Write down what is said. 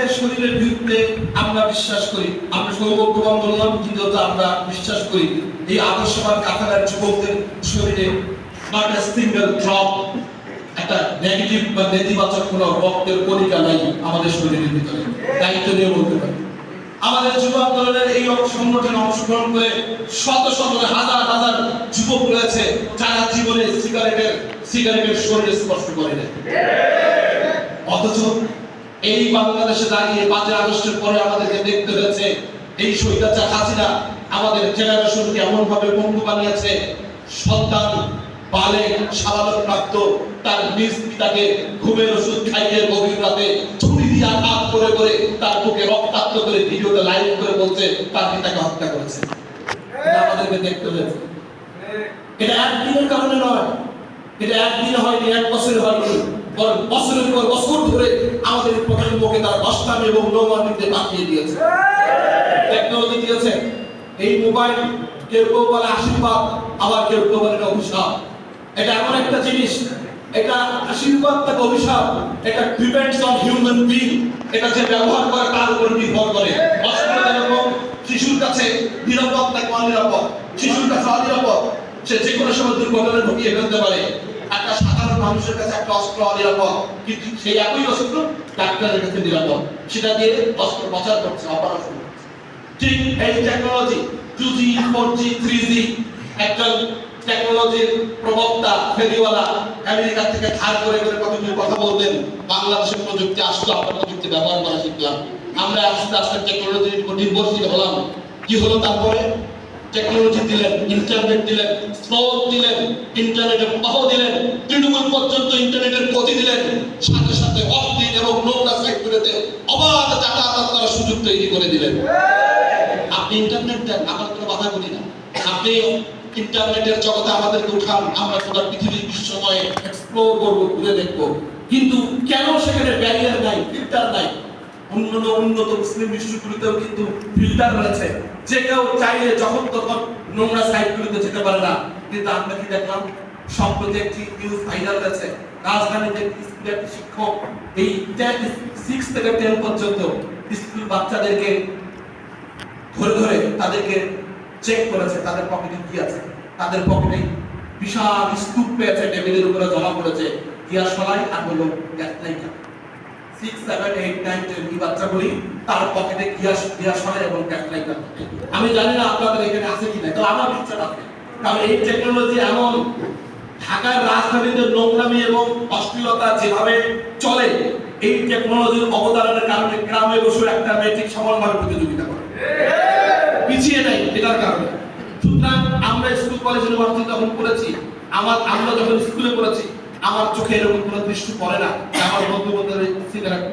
আমাদের শরীরের বিরুদ্ধে আমরা বিশ্বাস করি, আমরা সৌভাগ্যবান বললাম, কিন্তু আমরা বিশ্বাস করি এই আদর্শবাদ কাফেলার যুবকদের শরীরে নট সিঙ্গেল ড্রপ একটা নেগেটিভ বা নেতিবাচক কোনো রক্তের কণিকা নাই আমাদের শরীরের ভিতরে। দায়িত্ব নিয়ে বলতে পারি। আমাদের যুব আন্দোলনের এই অংশগ্রহণ করে শত শত হাজার হাজার যুবক রয়েছে, যারা জীবনে সিগারেটের সিগারেটের শরীরে স্পর্শ করে না অথচ এই বাংলাদেশে দাঁড়িয়ে পাঁচই আগস্টের পরে আমাদেরকে দেখতে হয়েছে, এই স্বৈরাচার হাসিনা আমাদের জেনারেশনকে এমন ভাবে পঙ্গু বানিয়েছে, সন্তান সাবালক প্রাপ্ত, তার নিজ পিতাকে ঘুমের ওষুধ খাইয়ে গভীর রাতে ছুরি দিয়ে আঘাত করে করে তার বুকে রক্তাক্ত করে ভিডিওতে লাইভ করে বলছে, তার পিতাকে হত্যা করেছে। আমাদেরকে দেখতে হয়েছে। এটা একদিনের কারণে নয়, এটা একদিনে হয়নি, এক বছরে হয়নি। বরং বছরের পর বছর ধরে আমাদের প্রজন্মকে তারা দশটামি এবং নৌমানিতে পাঠিয়ে দিয়েছে। টেকনোলজি দিয়েছে। এই মোবাইল কেউ কেউ বলে আশীর্বাদ, আবার কেউ কেউ বলে অভিশাপ। এটা এমন একটা জিনিস, এটা আশীর্বাদ থেকে অভিশাপ, এটা ডিপেন্ডস অন হিউম্যান বিং এটা যে ব্যবহার করে তার উপর নির্ভর করে। অস্ত্র শিশুর কাছে নিরাপদ নাকি অনিরাপদ, শিশুর কাছে অনিরাপদ, সে যে কোনো সময় দুর্ঘটনা ঘটিয়ে ফেলতে পারে। একটা মানুষের কাছে একটা অস্ত্র অনিরাপদ কিন্তু সেই একই অস্ত্র ডাক্তারের কাছে নিরাপদ। সেটা দিয়ে অস্ত্র প্রচার করছে, অপারেশন ঠিক এই technology two G four G three G একজন টেকনোলজির প্রবক্তা, ফেরিওয়ালা আমেরিকা থেকে ধার করে করে কতগুলো কথা বলতেন বাংলাদেশের প্রযুক্তি আসলো আমরা প্রযুক্তি ব্যবহার করা শিখলাম। আমরা আস্তে আস্তে টেকনোলজির হলাম। কি হলো তারপরে? টেকনোলজি দিলেন ইন্টারনেট দিলেন দিলেন ইন্টারনেটের প্রবাহ দিলেন। পর্যন্ত ইন্টারনেটের গতি দিলেন। সাথে সাথে অফদিন এবং নৌকা সেক্টরেতে অবাধ যাতায়াত করার সুযোগ তৈরি করে দিলেন। আপনি ইন্টারনেট দেন, আমার কোনো বাধা বলি না। আপনি ইন্টারনেটের জগতে আমাদেরকে উঠান, আমরা গোটা পৃথিবীর বিশ্বময় এক্সপ্লোর করব, ঘুরে দেখব। কিন্তু কেন সেখানে ব্যারিয়ার নাই ফিল্টার নাই? অন্যান্য উন্নত মুসলিম বিশ্বগুলিতেও কিন্তু ফিল্টার রয়েছে। যে কেউ চাইলে যখন তখন নোংরা সাইটগুলিতে যেতে পারে না। কিন্তু আমরা কি দেখলাম? সম্প্রতি একটি নিউজ ভাইরাল হয়েছে। রাজধানীতে স্কুলের শিক্ষক এই সিক্স থেকে টেন পর্যন্ত স্কুল বাচ্চাদেরকে ধরে ধরে তাদেরকে চেক করেছে, তাদের পকেটে কি আছে? তাদের পকেটে বিশাল স্তূপ পেয়েছে, টেবিলের উপরে জমা করেছে গিয়া সলাই আর হলো gas lighter six seven eight nine ten এই বাচ্চাগুলি তার পকেটে গিয়া গিয়া সলাই এবং গ্যাসলাইটা আমি জানি না আপনাদের এখানে আছে কিনা তো আমার বিশ্বাস আছে। কারণ এই টেকনোলজি এমন ঢাকার রাজধানীতে নোংরামি এবং অশ্লীলতা যেভাবে চলে, এই টেকনোলজির অবদানের কারণে গ্রামে বসে একটা মেট্রিক সমানভাবে প্রতিযোগিতা করে। পিছিয়ে নাই এটার কারণে। সুতরাং আমরা স্কুল কলেজ ইউনিভার্সিটি যখন পড়েছি, আমার আমরা যখন স্কুলে পড়েছি, আমার চোখে এরকম কোনো দৃষ্টি পড়ে না। আমার বন্ধু বান্ধব সিগারেট